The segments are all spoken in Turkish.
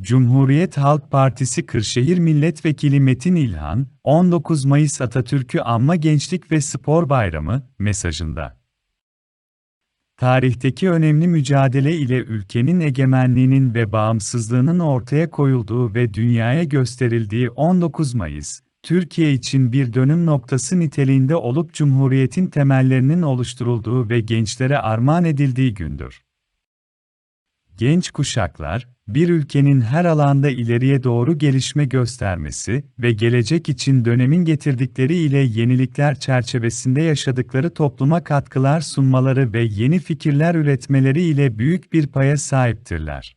Cumhuriyet Halk Partisi Kırşehir Milletvekili Metin İlhan, 19 Mayıs Atatürk'ü Anma Gençlik ve Spor Bayramı mesajında. Tarihteki önemli mücadele ile ülkenin egemenliğinin ve bağımsızlığının ortaya koyulduğu ve dünyaya gösterildiği 19 Mayıs, Türkiye için bir dönüm noktası niteliğinde olup Cumhuriyet'in temellerinin oluşturulduğu ve gençlere armağan edildiği gündür. Genç kuşaklar, bir ülkenin her alanda ileriye doğru gelişme göstermesi ve gelecek için dönemin getirdikleri ile yenilikler çerçevesinde yaşadıkları topluma katkılar sunmaları ve yeni fikirler üretmeleri ile büyük bir paya sahiptirler.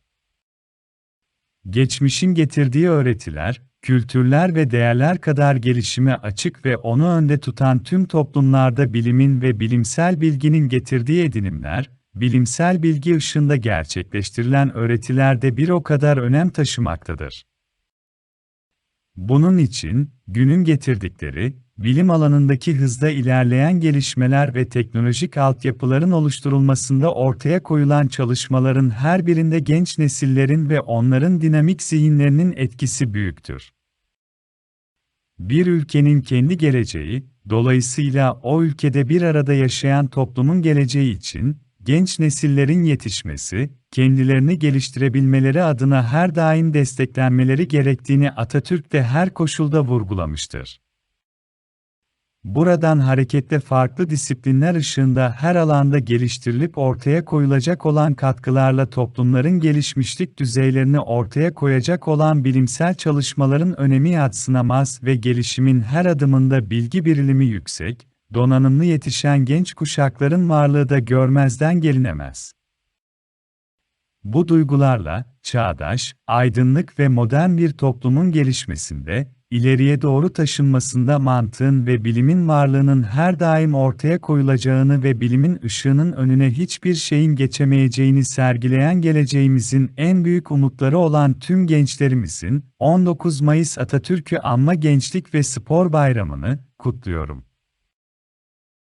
Geçmişin getirdiği öğretiler, kültürler ve değerler kadar gelişime açık ve onu önde tutan tüm toplumlarda bilimin ve bilimsel bilginin getirdiği edinimler, bilimsel bilgi ışığında gerçekleştirilen öğretilerde bir o kadar önem taşımaktadır. Bunun için, günün getirdikleri, bilim alanındaki hızda ilerleyen gelişmeler ve teknolojik altyapıların oluşturulmasında ortaya koyulan çalışmaların her birinde genç nesillerin ve onların dinamik zihinlerinin etkisi büyüktür. Bir ülkenin kendi geleceği, dolayısıyla o ülkede bir arada yaşayan toplumun geleceği için, genç nesillerin yetişmesi, kendilerini geliştirebilmeleri adına her daim desteklenmeleri gerektiğini Atatürk de her koşulda vurgulamıştır. Buradan hareketle farklı disiplinler ışığında her alanda geliştirilip ortaya koyulacak olan katkılarla toplumların gelişmişlik düzeylerini ortaya koyacak olan bilimsel çalışmaların önemi yadsınamaz ve gelişimin her adımında bilgi birilimi yüksek, donanımlı yetişen genç kuşakların varlığı da görmezden gelinemez. Bu duygularla, çağdaş, aydınlık ve modern bir toplumun gelişmesinde, ileriye doğru taşınmasında mantığın ve bilimin varlığının her daim ortaya koyulacağını ve bilimin ışığının önüne hiçbir şeyin geçemeyeceğini sergileyen geleceğimizin en büyük umutları olan tüm gençlerimizin 19 Mayıs Atatürk'ü Anma Gençlik ve Spor Bayramı'nı kutluyorum.